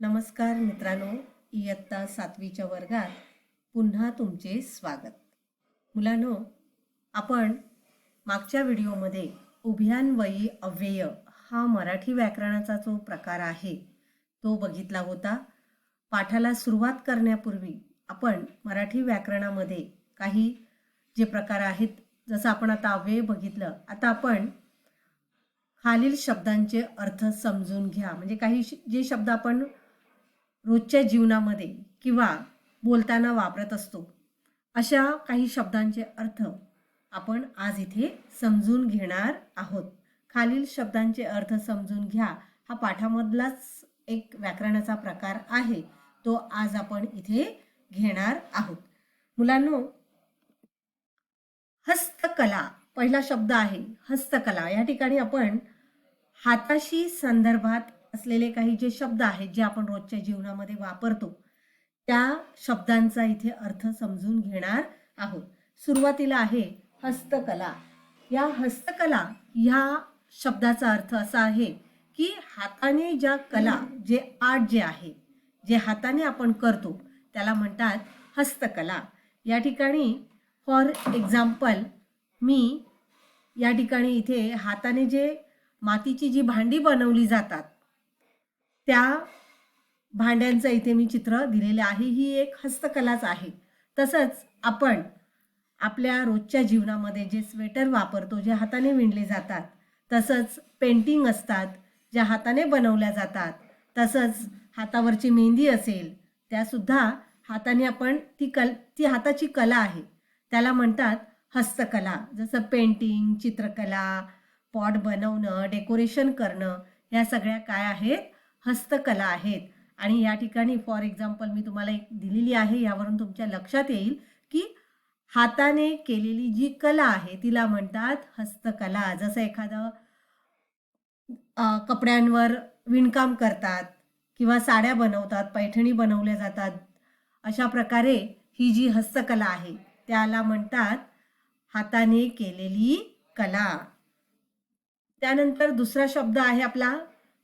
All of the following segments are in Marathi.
नमस्कार मित्रांनो इयत्ता सातवीच्या वर्गात पुन्हा तुमचे स्वागत. मुलांनो आपण मागच्या व्हिडिओमध्ये उभयान्वयी अव्यय हा मराठी व्याकरणाचा जो प्रकार आहे तो बघितला होता. पाठाला सुरुवात करण्यापूर्वी आपण मराठी व्याकरणामध्ये काही जे प्रकार आहेत जसं आपण आता अव्यय बघितलं आता आपण खालील शब्दांचे अर्थ समजून घ्या. म्हणजे काही श- जे शब्द आपण रोजच्या जीवनामध्ये किंवा बोलताना वापरत असतो. अशा काही शब्दांचे अर्थ आपण आज इथे समजून घेणार आहोत. खालील शब्दांचे अर्थ समजून घ्या. हा पाठामधलाच एक व्याकरणाचा प्रकार आहे. तो आज आपण इथे घेणार आहोत. मुलांनो हस्तकला पहिला शब्द आहे. हस्तकला. या ठिकाणी आपण हाताशी संदर्भात असलेले काही जे शब्द आहेत जे आपण रोजच्या जीवनामध्ये वापरतो त्या शब्दांचा इथे अर्थ समजून घेणार आहोत. सुरुवातीला आहे हस्तकला. या हस्तकला ह्या शब्दाचा अर्थ असा आहे की हाताने ज्या कला जे आर्ट जे आहे जे हाताने आपण करतो त्याला म्हणतात हस्तकला. या ठिकाणी फॉर एक्झाम्पल मी या ठिकाणी इथे हाताने जे मातीची जी भांडी बनवली जातात त्या भांड्यांचं इथे मी चित्र दिलेलं आहे. ही एक हस्तकलाच आहे. तसंच आपण आपल्या रोजच्या जीवनामध्ये जे स्वेटर वापरतो जे हाताने विणले जातात तसंच पेंटिंग असतात ज्या हाताने बनवल्या जातात तसंच हातावरची मेहंदी असेल त्यासुद्धा हाताने आपण ती कल ती हाताची कला आहे. त्याला म्हणतात हस्तकला. जसं पेंटिंग चित्रकला पॉट बनवणं डेकोरेशन करणं या सगळ्या काय आहेत? हस्तकला आहेत. आणि या ठिकाणी फॉर एक्झाम्पल मी तुम्हाला एक दिलेली आहे. यावरून तुमच्या लक्षात येईल की हाताने केलेली जी कला आहे तिला म्हणतात हस्तकला. जसं एखादं कपड्यांवर विणकाम करतात किंवा साड्या बनवतात पैठणी बनवल्या जातात अशा प्रकारे ही जी हस्तकला आहे त्याला म्हणतात हाताने केलेली कला. त्यानंतर दुसरा शब्द आहे आपला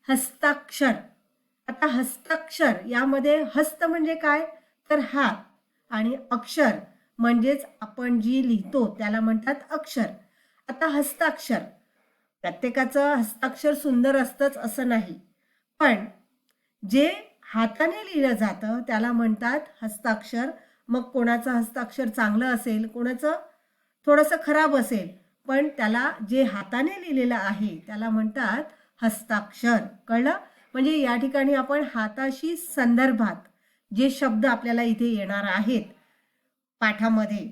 हस्ताक्षर. आता हस्ताक्षर यामध्ये हस्त म्हणजे काय? तर हात आणि अक्षर म्हणजेच आपण जी लिहितो त्याला म्हणतात अक्षर. आता हस्ताक्षर. प्रत्येकाचं हस्ताक्षर सुंदर असतंच असं नाही. पण जे हाताने लिहिलं जातं त्याला म्हणतात हस्ताक्षर. मग कोणाचं हस्ताक्षर चांगलं असेल कोणाचं थोडंसं खराब असेल पण त्याला जे हाताने लिहिलेलं आहे त्याला म्हणतात हस्ताक्षर. कळलं? म्हणजे या ठिकाणी आपण हाताशी संदर्भात जे शब्द आपल्याला इथे येणार आहेत पाठामध्ये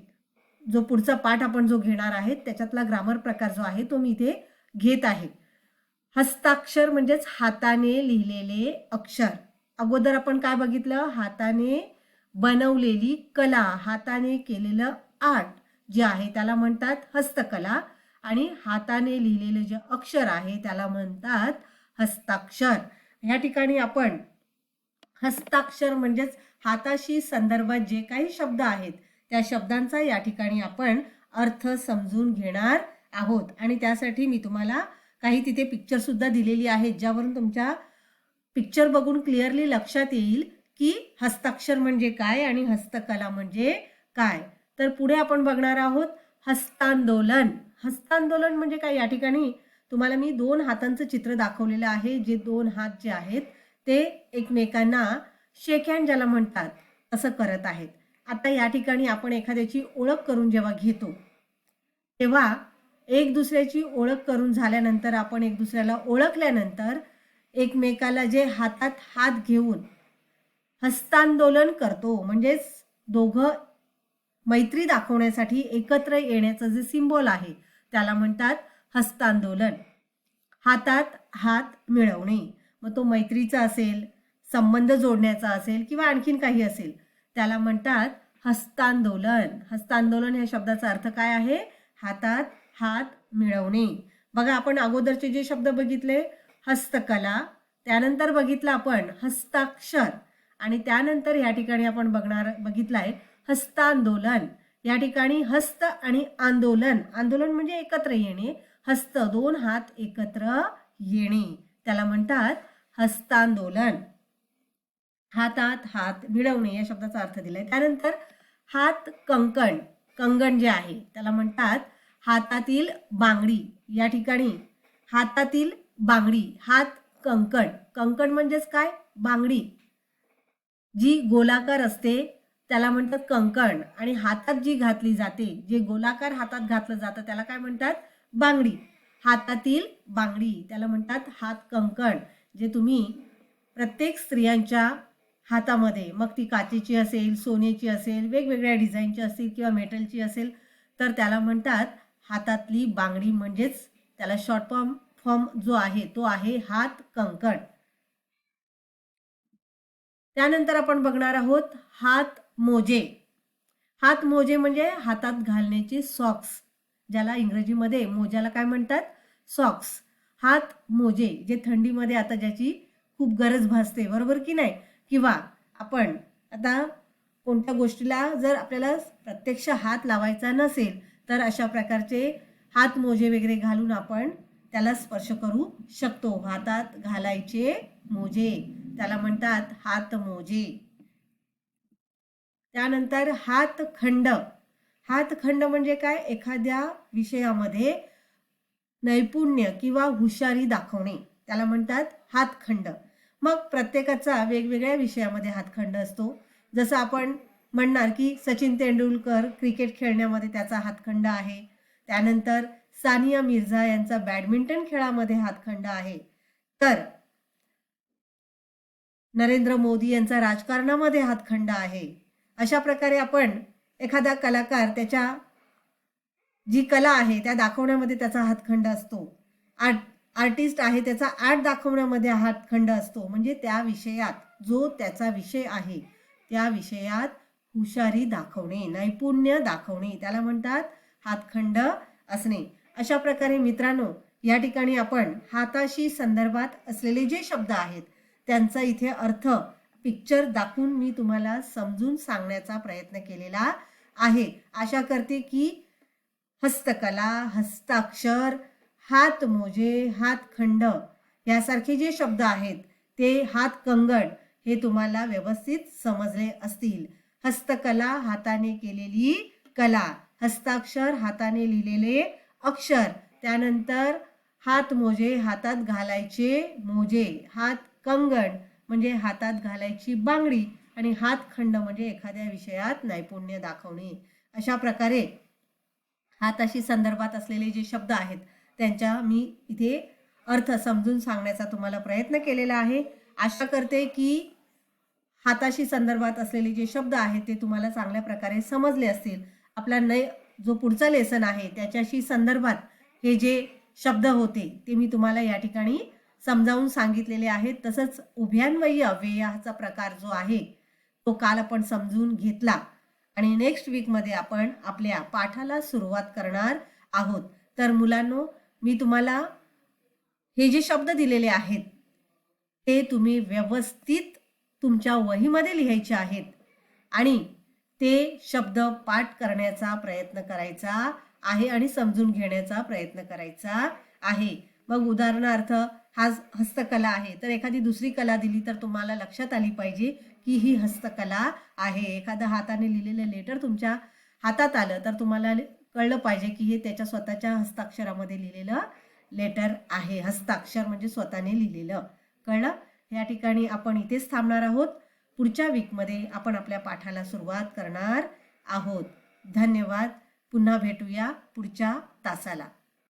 जो पुढचा पाठ आपण जो घेणार आहे त्याच्यातला ग्रामर प्रकार जो आहे तो मी इथे घेत आहे. हस्ताक्षर म्हणजेच हाताने लिहिलेले अक्षर. अगोदर आपण काय बघितलं? हाताने बनवलेली कला हाताने केलेलं आर्ट जे आहे त्याला म्हणतात हस्तकला. आणि हाताने लिहिलेले जे अक्षर आहे त्याला म्हणतात हस्ताक्षर. ह्या ठिकाणी आपण हस्ताक्षर म्हणजेच हाताशी संदर्भात जे काही शब्द आहेत त्या शब्दांचा या ठिकाणी आपण अर्थ समजून घेणार आहोत. आणि त्यासाठी मी तुम्हाला काही तिथे पिक्चर सुद्धा दिलेली आहेत ज्यावरून तुमच्या पिक्चर बघून क्लिअरली लक्षात येईल की हस्ताक्षर म्हणजे काय आणि हस्तकला म्हणजे काय. तर पुढे आपण बघणार आहोत हस्तांदोलन. हस्तांदोलन म्हणजे काय? या ठिकाणी तुम्हाला मी दोन हातांचं चित्र दाखवलेलं आहे. जे दोन हात जे आहेत ते एकमेकांना शेक हँड ज्याला म्हणतात असं करत आहेत. आता या ठिकाणी आपण एखाद्याची ओळख करून जेव्हा घेतो तेव्हा एक दुसऱ्याची ओळख करून झाल्यानंतर आपण एक दुसऱ्याला ओळखल्यानंतर एकमेकाला जे हातात हात घेऊन हस्तांदोलन करतो म्हणजेच दोघं मैत्री दाखवण्यासाठी एकत्र येण्याचं जे सिम्बॉल आहे त्याला म्हणतात हस्तांदोलन. हातात हात मिळवणे. मग तो मैत्रीचा असेल संबंध जोडण्याचा असेल किंवा आणखीन काही असेल त्याला म्हणतात हस्तांदोलन. हस्तांदोलन या शब्दाचा अर्थ काय आहे? हातात हात मिळवणे. बघा आपण अगोदरचे जे शब्द बघितले हस्तकला त्यानंतर बघितलं आपण हस्ताक्षर आणि त्यानंतर या ठिकाणी आपण बघणार बघितलाय हस्तांदोलन. या ठिकाणी हस्त आणि आंदोलन. आंदोलन म्हणजे एकत्र येणे. हस्त दोन हात एकत्र येणे. त्याला म्हणतात हस्तांदोलन. हातात हात मिळवणे या शब्दाचा अर्थ दिलाय. त्यानंतर हात कंकण. कंगण जे आहे त्याला म्हणतात हातातील बांगडी. या ठिकाणी हातातील बांगडी हात कंकण. कंकण म्हणजेच काय? बांगडी. जी गोलाकार असते त्याला म्हणतात कंकण. आणि हातात जी घातली जाते जे गोलाकार हातात घातलं जातं त्याला काय म्हणतात? बांगडी. हातातील बांगडी. त्याला म्हणतात हात कंकण जे तुम्ही प्रत्येक स्त्रियांच्या हातामध्ये मग ती काचेची असेल सोन्याची असेल वेगवेगळ्या डिझाईनची असतील किंवा मेटलची असेल तर त्याला म्हणतात हातातली बांगडी म्हणजेच त्याला शॉर्ट फॉर्म फॉर्म जो आहे तो आहे हात कंकण. त्यानंतर आपण बघणार आहोत हात मोजे. हात मोजे म्हणजे हातात घालण्याचे सॉक्स ज्याला इंग्रजीमध्ये मोज्याला काय म्हणतात? सॉक्स हात मोजे जे थंडीमध्ये आता ज्याची खूप गरज भासते बरोबर की नाही? किंवा आपण आता कोणत्या गोष्टीला जर आपल्याला प्रत्यक्ष हात लावायचा नसेल तर अशा प्रकारचे हात मोजे वगैरे घालून आपण त्याला स्पर्श करू शकतो. हातात घालायचे मोजे. त्याला म्हणतात हात मोजे. त्यानंतर हातखंड हातखंड म्हणजे काय? एखाद्या विषयामध्ये नैपुण्य किंवा हुशारी दाखवणे. त्याला म्हणतात हातखंड मग प्रत्येकाचा वेगवेगळ्या विषयामध्ये हातखंड असतो. जसं आपण म्हणणार की सचिन तेंडुलकर क्रिकेट खेळण्यामध्ये त्याचा हातखंड आहे. त्यानंतर सानिया मिर्झा यांचा बॅडमिंटन खेळामध्ये हातखंड आहे. तर नरेंद्र मोदी यांचा राजकारणामध्ये हातखंड आहे. अशा प्रकारे आपण एखादा कलाकार त्याच्या जी कला आहे त्या दाखवण्यामध्ये त्याचा हातखंड असतो. आर्ट आर्टिस्ट आहे त्याचा आर्ट दाखवण्यामध्ये हातखंड असतो. म्हणजे त्या विषयात जो त्याचा विषय आहे त्या विषयात हुशारी दाखवणे नैपुण्य दाखवणे त्याला म्हणतात हातखंड असणे. अशा प्रकारे मित्रांनो या ठिकाणी आपण हाताशी संदर्भात असलेले जे शब्द आहेत त्यांचा इथे अर्थ पिक्चर दाखवून मी तुम्हाला समजून सांगण्याचा प्रयत्न केलेला आहे. आशा करते की हस्तकला हस्ताक्षर हात मोजे हातखंड यासारखे जे शब्द आहेत ते हात कंगण हे तुम्हाला व्यवस्थित समजले असतील. हस्तकला हाताने केलेली कला हस्ताक्षर हाताने लिहिलेले अक्षर त्यानंतर हात मोजे हातात घालायचे मोजे हात कंगण म्हणजे हातात घालायची बांगडी आणि हातखंड म्हणजे एखाद्या विषयात नैपुण्य दाखवणे. अशा प्रकारे हाताशी संदर्भात असलेले जे शब्द आहेत त्यांच्या मी इथे अर्थ समजून सांगण्याचा तुम्हाला प्रयत्न केलेला आहे. आशा करते की हाताशी संदर्भात असलेले जे शब्द आहेत ते तुम्हाला चांगल्या प्रकारे समजले असतील. आपला नय जो पुढचा लेसन आहे त्याच्याशी संदर्भात हे जे शब्द होते ते मी तुम्हाला या ठिकाणी समजावून सांगितलेले आहेत. तसंच उभ्यान्वयी अव्ययाचा प्रकार जो आहे तो काल आपण समजून घेतला. आणि नेक्स्ट वीकमध्ये आपण आपल्या पाठाला सुरुवात करणार आहोत. तर मुलांनो मी तुम्हाला हे जे शब्द दिलेले आहेत ते तुम्ही व्यवस्थित तुमच्या वहीमध्ये लिहायचे आहेत. आणि ते शब्द पाठ करण्याचा प्रयत्न करायचा आहे आणि समजून घेण्याचा प्रयत्न करायचा आहे. मग उदाहरणार्थ हा हस्तकला आहे. तर एखादी दुसरी कला दिली तर तुम्हाला लक्षात आली पाहिजे की ही हस्तकला आहे. एखादं हाताने लिहिलेलं लेटर तुमच्या हातात आलं तर तुम्हाला कळलं पाहिजे की हे त्याच्या स्वतःच्या हस्ताक्षरामध्ये लिहिलेलं लेटर आहे. हस्ताक्षर म्हणजे स्वतःने लिहिलेलं. कळलं? या ठिकाणी आपण इथेच थांबणार आहोत. पुढच्या वीकमध्ये आपण आपल्या पाठाला सुरुवात करणार आहोत. धन्यवाद. पुन्हा भेटूया पुढच्या तासाला.